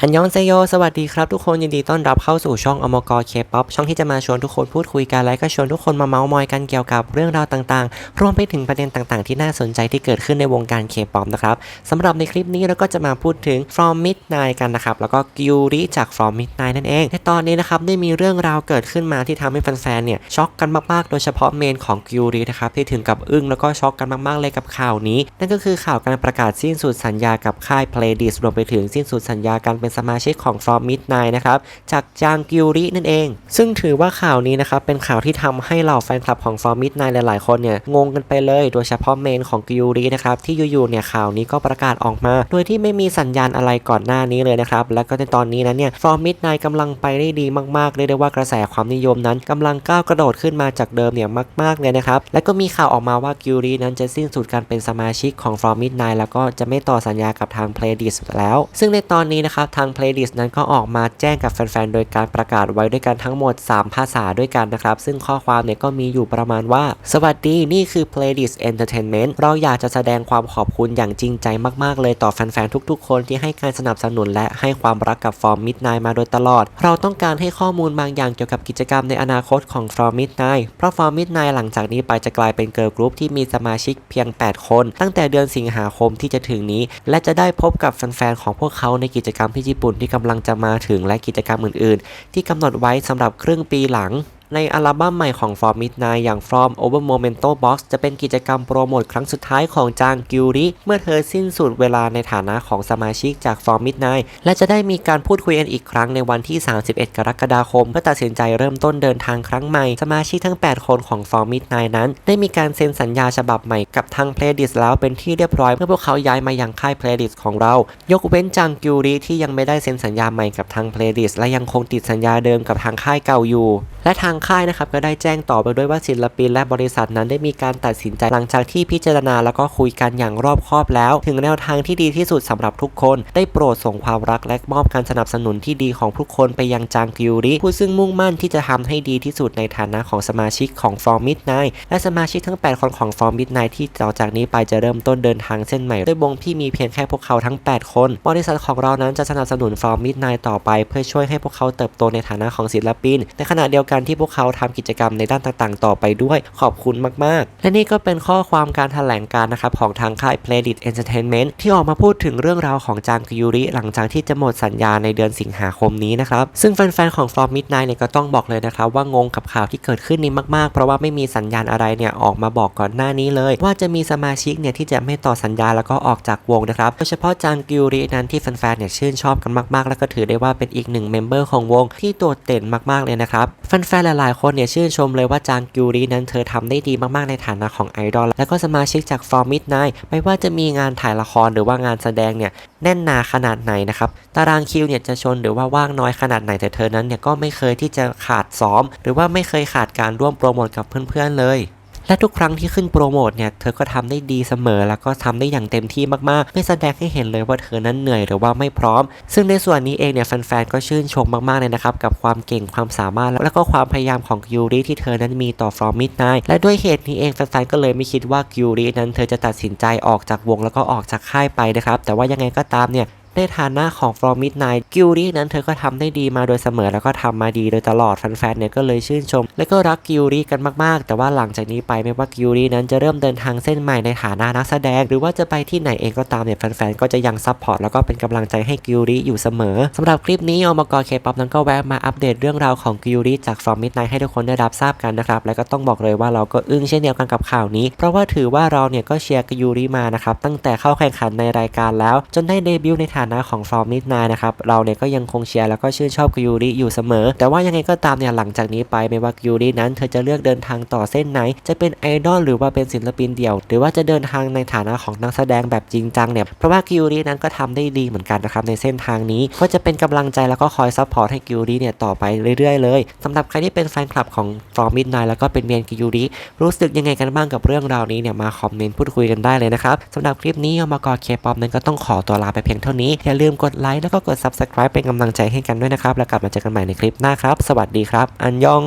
อันยองเซโย สวัสดีครับทุกคนยินดีต้อนรับเข้าสู่ช่องอมกรเคป๊อปช่องที่จะมาชวนทุกคนพูดคุยกันและก็ชวนทุกคนมาเมาส์มอยกันเกี่ยวกับเรื่องราวต่างๆ รวมไปถึงประเด็นต่างๆ ที่น่าสนใจที่เกิดขึ้นในวงการเคป๊อปนะครับสำหรับในคลิปนี้เราก็จะมาพูดถึง From Midnight กันนะครับ แล้วก็กิวริจาก From Midnight นั่นเอง ในตอนนี้นะครับได้มีเรื่องราวเกิดขึ้นมาที่ทำให้แฟนๆเนี่ยช็อกกันมากๆ โดยเฉพาะเมนของกิวรินะครับที่ถึงกับอึ้งแล้วก็ช็อกกันมากๆเลยกับข่าวนี้ นั่นก็คือข่าวการประกาศสิ้นสุดสัญญากับค่าย Playdis รวมไปถึงสิ้นสุดสัญญาการเป็นสมาชิกของ From Midnight นะครับจากจางกิวรินั่นเอง ซึ่งถือว่าข่าวนี้นะครับเป็นข่าวที่ทำให้เหล่าแฟนคลับของ From Midnight หลายๆ คนเนี่ยงงกันไปเลย โดยเฉพาะเมนของกิวรินะครับที่อยู่ๆเนี่ยข่าวนี้ก็ประกาศออกมา โดยที่ไม่มีสัญญาณอะไรก่อนหน้านี้เลยนะครับและก็ในตอนนี้นั้นเนี่ย From Midnight กำลังไปได้ดีมากๆเรียกได้ว่ากระแสความนิยมนั้นกำลังก้าวกระโดดขึ้นมาจากเดิมเนี่ยมากๆเลยนะครับและก็มีข่าวออกมาว่ากิวรินั้นจะสิ้นสุดการเป็นสมาชิกของ From Midnight แล้วก็จะไม่ต่อสัญญากับทาง Playdis แล้ว ซึ่งในตอนนี้นะครับทาง Playdis นั้นก็ออกมาแจ้งกับแฟนๆ โดยการประกาศไว้ด้วยกันทั้งหมด 3 ภาษาด้วยกันนะครับ ซึ่งข้อความเนี่ยก็มีอยู่ประมาณว่า สวัสดีนี่คือ Playlist Entertainment เราอยากจะแสดงความขอบคุณอย่างจริงใจมากๆ เลยต่อแฟนๆ ทุกๆ คนที่ให้การสนับสนุนและให้ความรักกับ From Midnight มาโดยตลอด เราต้องการให้ข้อมูลบางอย่างเกี่ยวกับกิจกรรมในอนาคตของ From Midnight เพราะ From Midnight หลังจากนี้ไปจะกลายเป็นเกิร์ลกรุ๊ปที่มีสมาชิกเพียง 8 คน ตั้งแต่เดือนสิงหาคมที่จะถึงนี้ และจะได้พบกับแฟนๆ ของพวกเขาในกิจกรรมที่ญี่ปุ่นที่กำลังจะมาถึงและกิจกรรมอื่น ๆ ที่กำหนดไว้สำหรับครึ่งปีหลัง ในอัลบั้มใหม่ของ From Midnight อย่าง From Over Momento Box จะเป็นกิจกรรมโปรโมทครั้งสุดท้ายของจางกิวริ เมื่อเธอสิ้นสุดเวลาในฐานะของสมาชิกจาก From Midnight และจะได้มีการพูดคุยกันอีกครั้งในวันที่ 31 กรกฎาคม เพื่อตัดสินใจเริ่มต้นเดินทางครั้งใหม่ สมาชิกทั้ง 8 คนของ From Midnight นั้น ได้มีการเซ็นสัญญาฉบับใหม่กับทาง Playdis แล้วเป็นที่เรียบร้อยเมื่อพวกเขาย้ายมายังค่าย Playdis ของเรา ยกเว้นจางกิวริที่ยังไม่ได้เซ็นสัญญาใหม่กับทาง Playdis และยังคงติดสัญญาเดิมกับทางค่ายเก่าอยู่ และทางค่ายนะครับก็ได้แจ้งต่อไปด้วยว่าศิลปินและบริษัทนั้นได้มีการตัดสินใจหลังจากที่พิจารณาแล้วก็คุยกันอย่างรอบคอบแล้ว ถึงแนวทางที่ดีที่สุดสำหรับทุกคน ได้โปรดส่งความรักและมอบการสนับสนุนที่ดีของทุกคนไปยังจางกิวริผู้ซึ่งมุ่งมั่นที่จะทำให้ดีที่สุดในฐานะของสมาชิกของ For Midnight และสมาชิกทั้ง 8 คนของ For Midnight ที่ต่อจากนี้ไปจะเริ่มต้นเดินทางเส้นใหม่ด้วยวงที่มีเพียงแค่พวกเขาทั้ง 8 คน บริษัทของเรานั้นจะสนับสนุน For Midnight ต่อไป เพื่อช่วยให้พวกเขาเติบโตในฐานะของศิลปิน ในขณะเดียวกันที่พวกเขาทำกิจกรรมในด้านต่างๆ ต่อไปด้วย ขอบคุณมากๆ และนี่ก็เป็นข้อความการแถลงการนะครับของทางค่าย Playdit Entertainment ที่ออกมาพูดถึงเรื่องราวของจางกิยูริ หลังจากที่จะหมดสัญญาในเดือนสิงหาคมนี้นะครับ ซึ่งแฟนๆของ From Midnight เนี่ยก็ต้องบอกเลยนะครับว่างงกับข่าวที่เกิดขึ้นนี้มากๆ เพราะว่าไม่มีสัญญาณอะไรเนี่ยออกมาบอกก่อนหน้านี้เลย ว่าจะมีสมาชิกเนี่ยที่จะไม่ต่อสัญญาแล้วก็ออกจากวงนะครับโดยเฉพาะจางกิยูรินั้นที่แฟนๆเนี่ยชื่นชอบกันมากๆ แล้วก็ถือได้ว่าเป็นอีกหนึ่งเมมเบอร์ของวงที่โดดเด่นมากๆเลยนะครับแฟนๆหหลาย ๆ คนเนี่ยชื่นชมเลยว่าจางกิวรีนั้นเธอทำได้ดีมาก ๆ ในฐานะของไอดอลและก็สมาชิกจากฟอร์มิดไนท์ไม่ว่าจะมีงานถ่ายละครหรือว่างานแสดงเนี่ยแน่นหนาขนาดไหนนะครับตารางคิวเนี่ยจะชนหรือว่าว่างน้อยขนาดไหนแต่เธอนั้นเนี่ยก็ไม่เคยที่จะขาดซ้อม หรือว่าไม่เคยขาดการร่วมโปรโมทกับเพื่อน ๆ เลย และทุกครั้งที่ขึ้นโปรโมทเนี่ยเธอก็ทำได้ดีเสมอ แล้วก็ทำได้อย่างเต็มที่มากๆ ไม่แสดงให้เห็นเลยว่าเธอนั้นเหนื่อยหรือว่าไม่พร้อม ซึ่งในส่วนนี้เองเนี่ยแฟนๆก็ชื่นชมมากๆเลยนะครับกับความเก่งความสามารถแล้วก็ความพยายามของกิวริที่เธอนั้นมีต่อ From Midnight และด้วยเหตุนี้เองแฟนๆก็เลยไม่คิดว่ากิวรินั้นเธอจะตัดสินใจออกจากวงแล้วก็ออกจากค่ายไปนะครับแต่ว่ายังไงก็ตามเนี่ย ในฐานะของ From Midnight กิลลี่นั้นเธอก็ทำได้ดีมาโดยเสมอแล้วก็ทำมาดีโดยตลอดแฟนๆเนี่ยก็เลยชื่นชม และก็รักกิลลี่กันมากๆ แต่ว่าหลังจากนี้ไปไม่ว่ากิลลี่นั้นจะเริ่มเดินทางเส้นใหม่ในฐานะนักแสดง หรือว่าจะไปที่ไหนเองก็ตามเนี่ยแฟนๆก็จะยังซัพพอร์ตแล้วก็เป็นกำลังใจให้กิลลี่อยู่เสมอสำหรับคลิปนี้อมกรเคป๊อปนั้นก็แวะมาอัปเดตเรื่องราวของกิลลี่จาก From Midnight ให้ทุกคนได้รับทราบกันนะครับและก็ต้องบอกเลยว่าเราก็อึ้งเช่นเดียวกันกับข่าวนี้ เพราะว่าถือว่าเราเนี่ยก็เชียร์กิลลี่มานะครับตั้งแต่เข้าแข่งขันในรายการแล้ว จนได้เดบิวต์ในฐาานะของ From Midnight นายนะครับเราเนี่ยก็ยังคงเชียร์แล้วก็ชื่นชอบกิยูริอยู่เสมอ แต่ว่ายังไงก็ตามเนี่ยหลังจากนี้ไปไม่ว่ากิยูรินั้นเธอจะเลือกเดินทางต่อเส้นไหน จะเป็นไอดอลหรือว่าเป็นศิลปินเดี่ยว หรือว่าจะเดินทางในฐานะของนักแสดงแบบจริงจังเนี่ยเพราะว่ากิยูรินั้นก็ทำได้ดีเหมือนกันนะครับในเส้นทางนี้ก็จะเป็นกำลังใจแล้วก็คอยซัพพอร์ตให้กิยูริเนี่ยต่อไปเรื่อยๆเลยสำหรับใครที่เป็นแฟนคลับของ From Midnight แล้วก็เป็นเมียนกิยูริรู้สึกยังไงกันบ้างกับเรื่องราวนี้เนี่ยมาคอมเมนต์พูดคุยกันได้เลยนะครับสำหรับคลิปนี้อมกเคป๊อปนั้นก็ต้องขอตัวลาไปเพียงเท่านี้อย่าลืมกดไลค์แล้วก็กด subscribe เป็นกำลังใจให้กันด้วยนะครับ แล้วกลับมาเจอกันใหม่ในคลิปหน้าครับ สวัสดีครับ อันยอง